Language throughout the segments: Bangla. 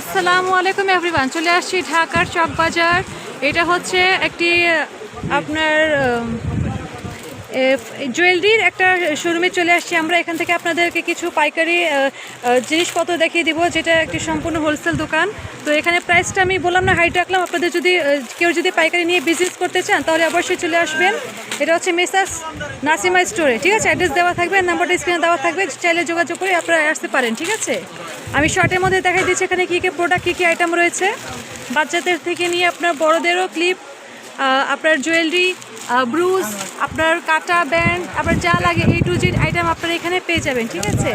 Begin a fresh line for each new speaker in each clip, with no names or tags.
আসসালামু আলাইকুম এভরিওয়ান চলে আসছি ঢাকার চকবাজার। এটা হচ্ছে একটি আপনার জুয়েলারির একটা শোরুমে চলে আসছি আমরা। এখান থেকে আপনাদেরকে কিছু পাইকারি জিনিসপত্র দেখিয়ে দিব, যেটা একটি সম্পূর্ণ হোলসেল দোকান। তো এখানে প্রাইসটা আমি বললাম না, হাইট রাখলাম। আপনাদের যদি কেউ যদি পাইকারি নিয়ে বিজনেস করতে চান, তাহলে অবশ্যই চলে আসবেন। এটা হচ্ছে মেসাস নাসিমা স্টোরে, ঠিক আছে? অ্যাড্রেস দেওয়া থাকবে, নাম্বারটা স্ক্রিনে দেওয়া থাকবে, চাইলে যোগাযোগ করে আপনারা আসতে পারেন, ঠিক আছে? আমি শর্টের মধ্যে দেখাই দিচ্ছি এখানে কী কী প্রোডাক্ট কী কী আইটেম রয়েছে। বাচ্চাদের থেকে নিয়ে আপনার বড়দেরও ক্লিপ আপনার জুয়েলারি ব্রুজ আপনার কাটা ব্যান্ড, আপনার যা লাগে এই টু জিড আইটেম আপনারা এখানে পেয়ে যাবেন, ঠিক আছে?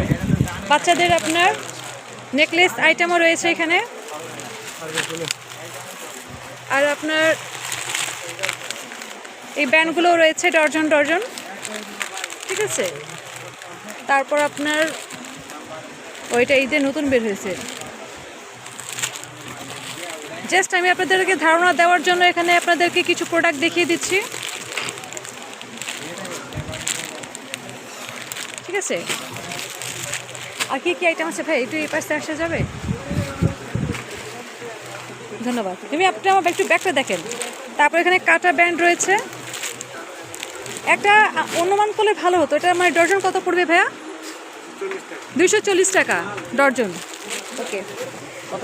বাচ্চাদের আপনার নেকলেস আইটেমও রয়েছে এখানে। আর আপনার এই ব্যান্ডগুলো রয়েছে, ডর্জন ডর্জন, ঠিক আছে? তারপর আপনার ওইটা ঈদে নতুন বের হয়েছে। জাস্ট আমি আপনাদেরকে ধারণা দেওয়ার জন্য এখানে আপনাদেরকে কিছু প্রোডাক্ট দেখিয়ে দিচ্ছি। ঠিক আছে? আর কি কি আইটেম আছে ভাই? একটু এই পাশে আসা যাবে? ধন্যবাদ। তুমি আপনি আমার একটু ব্যাগটা দেখেন। তারপর এখানে কাটা ব্যান্ড রয়েছে। একটা অনুমান করলে ভালো হতো। এটা মানে ডর্জন কত পড়বে ভাইয়া? দুইশো চল্লিশ টাকা। ডর্জন ওকে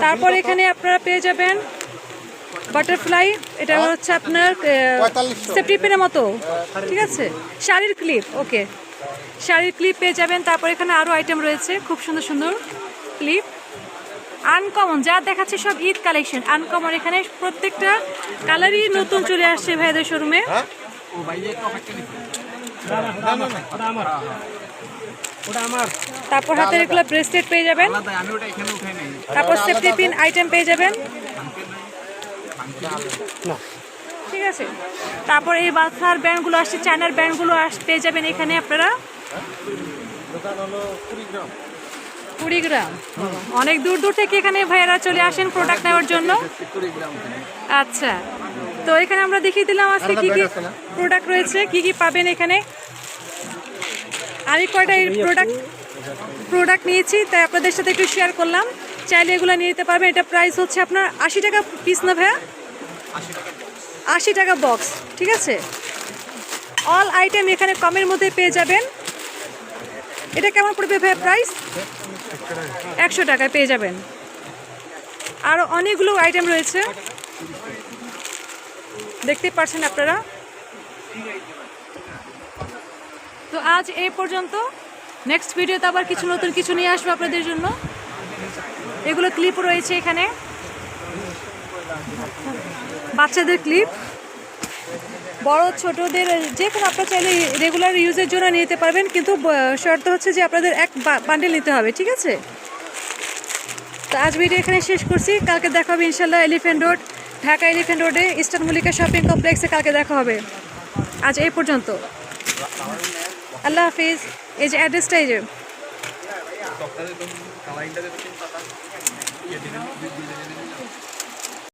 তারপর এখানে আপনারা পেয়ে যাবেন বাটারফ্লাই এটা হচ্ছে আপনার সেফটি পেনের মতো। ঠিক আছে? শাড়ির ক্লিপ ওকে শাড়ির ক্লিপ পেয়ে যাবেন। তারপর এখানে আরও আইটেম রয়েছে। খুব সুন্দর সুন্দর ক্লিপ আনকমন যা দেখাচ্ছে সব ঈদ কালেকশন আনকমন এখানে প্রত্যেকটা কালারই নতুন চলে আসছে ভাইদের শোরুমে তারপর হাতের এগুলো ব্রেসলেট পেয়ে যাবেন।
আলাদা আমি ওটা এখানে উঠাই নাই।
তারপর সেফটি পিন আইটেম পেয়ে যাবেন।
না।
ঠিক আছে? তারপর এই বাচ্চার ব্যান্ডগুলো আসছে চায়নার ব্যান্ডগুলো আস পেয়ে যাবেন এখানে আপনারা। কুড়ি গ্রাম অনেক দূর দূর থেকে এখানে ভাইয়েরা চলে আসেন প্রোডাক্ট নেওয়ার জন্য। আচ্ছা। তো এখানে আমরা দেখিয়ে দিলাম আজকে কি কি প্রোডাক্ট রয়েছে কি কি পাবেন এখানে। আমি কয়টা এই প্রোডাক্ট প্রোডাক্ট নিয়েছি তাই আপনাদের সাথে একটু শেয়ার করলাম। চাইলে এগুলো নিয়ে নিতে পারবেন। এটা প্রাইস হচ্ছে আপনার আশি টাকা পিস না ভাইয়া? আশি টাকা বক্স, ঠিক আছে? অল আইটেম এখানে কমের মধ্যে পেয়ে যাবেন। এটা কেমন পড়বে ভাই প্রাইস একশো টাকায় পেয়ে যাবেন। আরও অনেকগুলো আইটেম রয়েছে। দেখতে পাচ্ছেন আপনারা? তো আজ এই পর্যন্ত। নেক্সট ভিডিওতে আবার কিছু নতুন কিছু নিয়ে আসব আপনাদের জন্য। এগুলো ক্লিপ রয়েছে এখানে। বাচ্চাদের ক্লিপ বড়, ছোটদের, যে কোনো আপনার চাইলে রেগুলার ইউজের জন্য নিতে পারবেন, কিন্তু শর্ত হচ্ছে যে আপনাদের এক বান্ডেল নিতে হবে, ঠিক আছে? তো আজ ভিডিও এখানে শেষ করছি। কালকে দেখা হবে ইনশাল্লাহ এলিফেন্ট রোড ঢাকা এলিফেন্ট রোডে ইস্টার্ন মল্লিকা শপিং কমপ্লেক্সে কালকে দেখা হবে। আজ এই পর্যন্ত। আল্লাহ হাফিজ। এই যে অ্যাড্রেসটা এই যে।